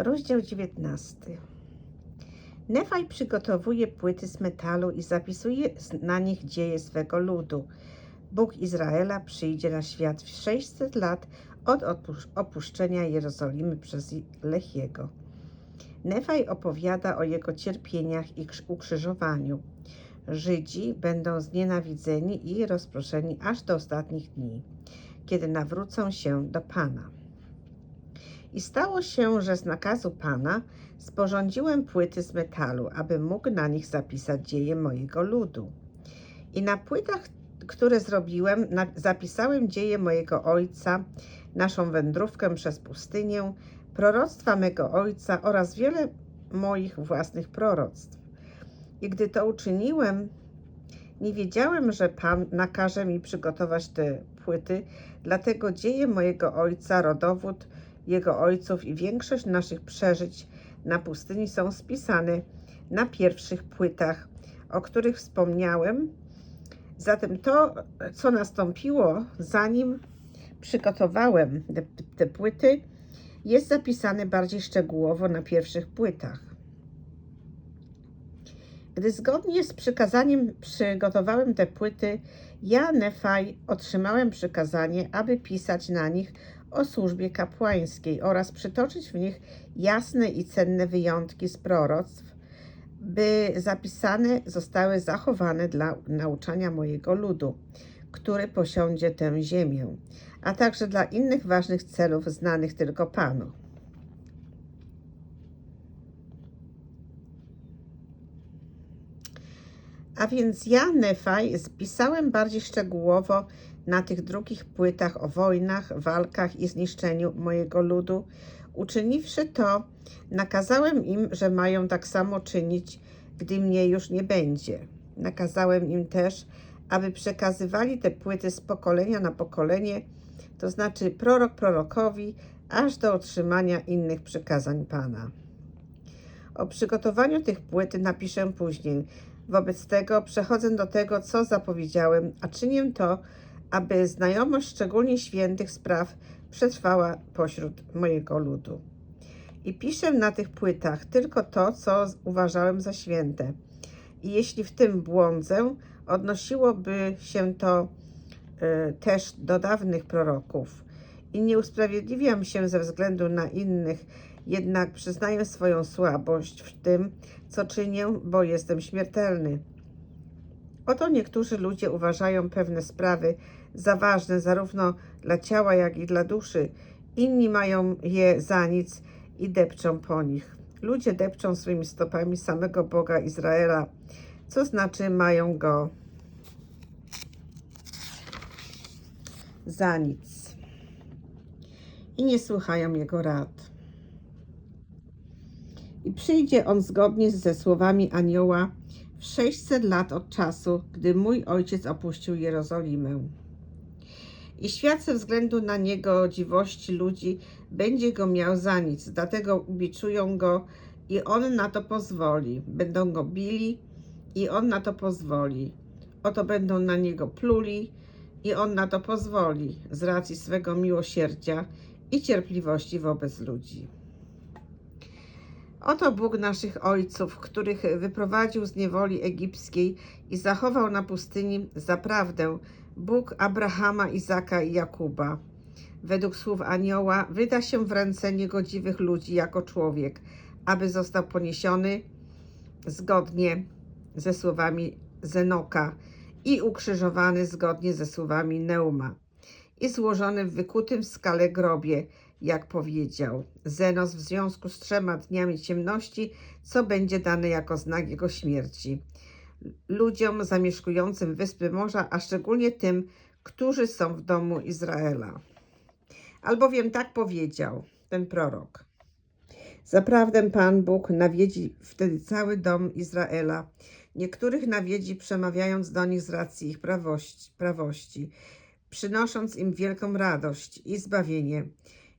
Rozdział 19. Nefaj przygotowuje płyty z metalu i zapisuje na nich dzieje swego ludu. Bóg Izraela przyjdzie na świat w 600 lat od opuszczenia Jerozolimy przez Lechiego. Nefaj opowiada o jego cierpieniach i krz- ukrzyżowaniu. Żydzi będą znienawidzeni i rozproszeni aż do ostatnich dni, kiedy nawrócą się do Pana. I stało się, że z nakazu Pana sporządziłem płyty z metalu, aby mógł na nich zapisać dzieje mojego ludu. I na płytach, które zrobiłem, zapisałem dzieje mojego ojca, naszą wędrówkę przez pustynię, proroctwa mego ojca oraz wiele moich własnych proroctw. I gdy to uczyniłem, nie wiedziałem, że Pan nakaże mi przygotować te płyty, dlatego dzieje mojego ojca, rodowód jego ojców i większość naszych przeżyć na pustyni są spisane na pierwszych płytach, o których wspomniałem. Zatem to, co nastąpiło, zanim przygotowałem te, te płyty, jest zapisane bardziej szczegółowo na pierwszych płytach. Gdy zgodnie z przykazaniem przygotowałem te płyty, ja, Nefaj, otrzymałem przykazanie, aby pisać na nich o służbie kapłańskiej oraz przytoczyć w nich jasne i cenne wyjątki z proroctw, by zapisane zostały zachowane dla nauczania mojego ludu, który posiądzie tę ziemię, a także dla innych ważnych celów znanych tylko Panu. A więc ja, Nefaj, spisałem bardziej szczegółowo na tych drugich płytach o wojnach, walkach i zniszczeniu mojego ludu. Uczyniwszy to, nakazałem im, że mają tak samo czynić, gdy mnie już nie będzie. Nakazałem im też, aby przekazywali te płyty z pokolenia na pokolenie, to znaczy prorok prorokowi, aż do otrzymania innych przykazań Pana. O przygotowaniu tych płyt napiszę później. Wobec tego przechodzę do tego, co zapowiedziałem, a czynię to, aby znajomość szczególnie świętych spraw przetrwała pośród mojego ludu. I piszę na tych płytach tylko to, co uważałem za święte. I jeśli w tym błądzę, odnosiłoby się to y, też do dawnych proroków. I nie usprawiedliwiam się ze względu na innych, jednak przyznaję swoją słabość w tym, co czynię, bo jestem śmiertelny. Oto niektórzy ludzie uważają pewne sprawy za ważne zarówno dla ciała, jak i dla duszy. Inni mają je za nic i depczą po nich. Ludzie depczą swoimi stopami samego Boga Izraela, co znaczy mają go za nic i nie słuchają jego rad. I przyjdzie on zgodnie ze słowami anioła 600 lat od czasu, gdy mój ojciec opuścił Jerozolimę. I świat ze względu na niegodziwości ludzi będzie go miał za nic, dlatego ubiczują go i on na to pozwoli. Będą go bili i on na to pozwoli. Oto będą na niego pluli i on na to pozwoli z racji swego miłosierdzia i cierpliwości wobec ludzi. Oto Bóg naszych ojców, których wyprowadził z niewoli egipskiej i zachował na pustyni, zaprawdę Bóg Abrahama, Izaka i Jakuba. Według słów anioła wyda się w ręce niegodziwych ludzi jako człowiek, aby został poniesiony zgodnie ze słowami Zenoka i ukrzyżowany zgodnie ze słowami Neuma i złożony w wykutym w skale grobie, jak powiedział Zenos w związku z trzema dniami ciemności, co będzie dane jako znak jego śmierci. Ludziom zamieszkującym wyspy morza, a szczególnie tym, którzy są w domu Izraela. Albowiem tak powiedział ten prorok. Zaprawdę Pan Bóg nawiedzi wtedy cały dom Izraela. Niektórych nawiedzi, przemawiając do nich z racji ich prawości, prawości przynosząc im wielką radość i zbawienie.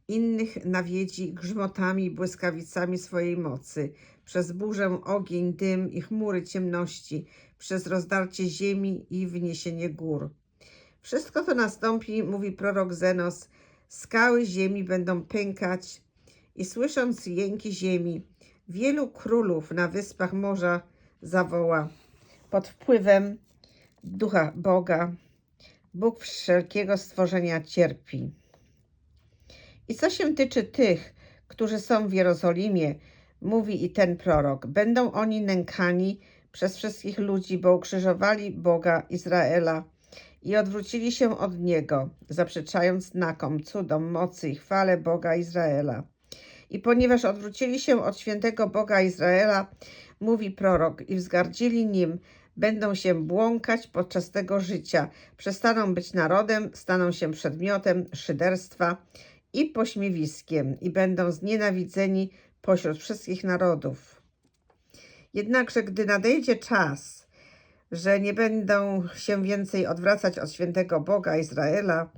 Innych nawiedzi grzmotami i błyskawicami swojej mocy, przez burzę, ogień, dym i chmury ciemności, przez rozdarcie ziemi i wyniesienie gór. Wszystko to nastąpi, mówi prorok Zenos, skały ziemi będą pękać i słysząc jęki ziemi, wielu królów na wyspach morza zawoła. Pod wpływem ducha Boga, Bóg wszelkiego stworzenia cierpi. I co się tyczy tych, którzy są w Jerozolimie, mówi i ten prorok, będą oni nękani przez wszystkich ludzi, bo ukrzyżowali Boga Izraela i odwrócili się od Niego, zaprzeczając znakom, cudom, mocy i chwale Boga Izraela. I ponieważ odwrócili się od świętego Boga Izraela, mówi prorok, i wzgardzili nim, będą się błąkać podczas tego życia, przestaną być narodem, staną się przedmiotem szyderstwa i pośmiewiskiem i będą znienawidzeni pośród wszystkich narodów. Jednakże, gdy nadejdzie czas, że nie będą się więcej odwracać od świętego Boga Izraela,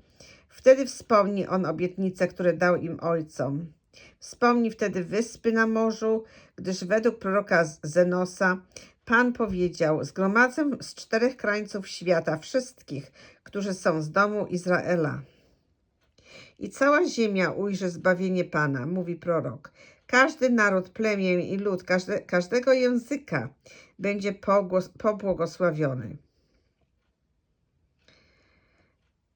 wtedy wspomni on obietnice, które dał im ojcom. Wspomni wtedy wyspy na morzu, gdyż według proroka Zenosa Pan powiedział: Zgromadzę z czterech krańców świata wszystkich, którzy są z domu Izraela. I cała ziemia ujrzy zbawienie Pana, mówi prorok. Każdy naród, plemię i lud, każde, każdego języka będzie pogłos, pobłogosławiony.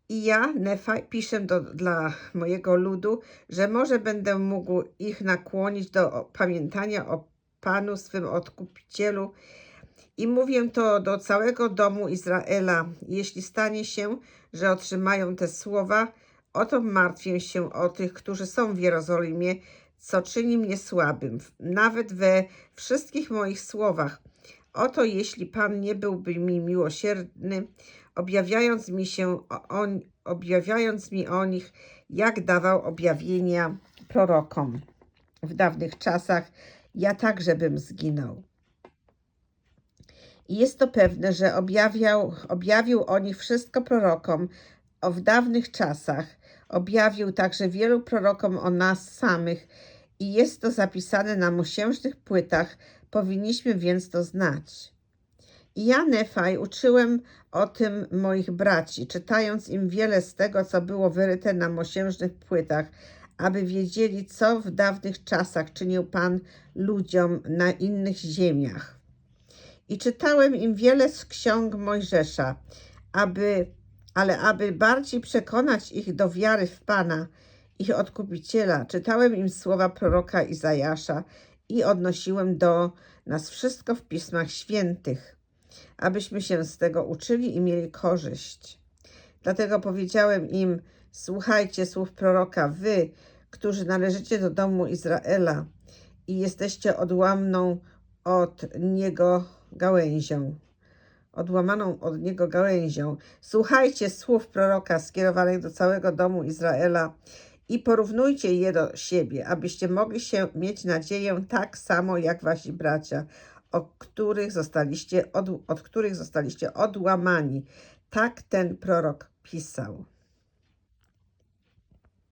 I ja, Nefa, piszę do, dla mojego ludu, że może będę mógł ich nakłonić do pamiętania o Panu, swym odkupicielu. I mówię to do całego domu Izraela. Jeśli stanie się, że otrzymają te słowa, oto martwię się o tych, którzy są w Jerozolimie, co czyni mnie słabym, nawet we wszystkich moich słowach. Oto jeśli Pan nie byłby mi miłosierny, objawiając mi się o, objawiając mi o nich, jak dawał objawienia prorokom w dawnych czasach, ja także bym zginął. I jest to pewne, że objawiał, objawił o nich wszystko prorokom o w dawnych czasach. Objawił także wielu prorokom o nas samych i jest to zapisane na mosiężnych płytach, powinniśmy więc to znać. I ja, Nefaj, uczyłem o tym moich braci, czytając im wiele z tego, co było wyryte na mosiężnych płytach, aby wiedzieli, co w dawnych czasach czynił Pan ludziom na innych ziemiach. I czytałem im wiele z ksiąg Mojżesza, aby, ale aby bardziej przekonać ich do wiary w Pana, ich odkupiciela, czytałem im słowa proroka Izajasza i odnosiłem do nas wszystko w pismach świętych, abyśmy się z tego uczyli i mieli korzyść. Dlatego powiedziałem im: Słuchajcie słów proroka, wy, którzy należycie do domu Izraela i jesteście odłamną od niego gałęzią. Odłamaną od niego gałęzią. Słuchajcie słów proroka skierowanych do całego domu Izraela i porównujcie je do siebie, abyście mogli się mieć nadzieję tak samo jak wasi bracia, od których zostaliście, od, od których zostaliście odłamani. Tak ten prorok pisał.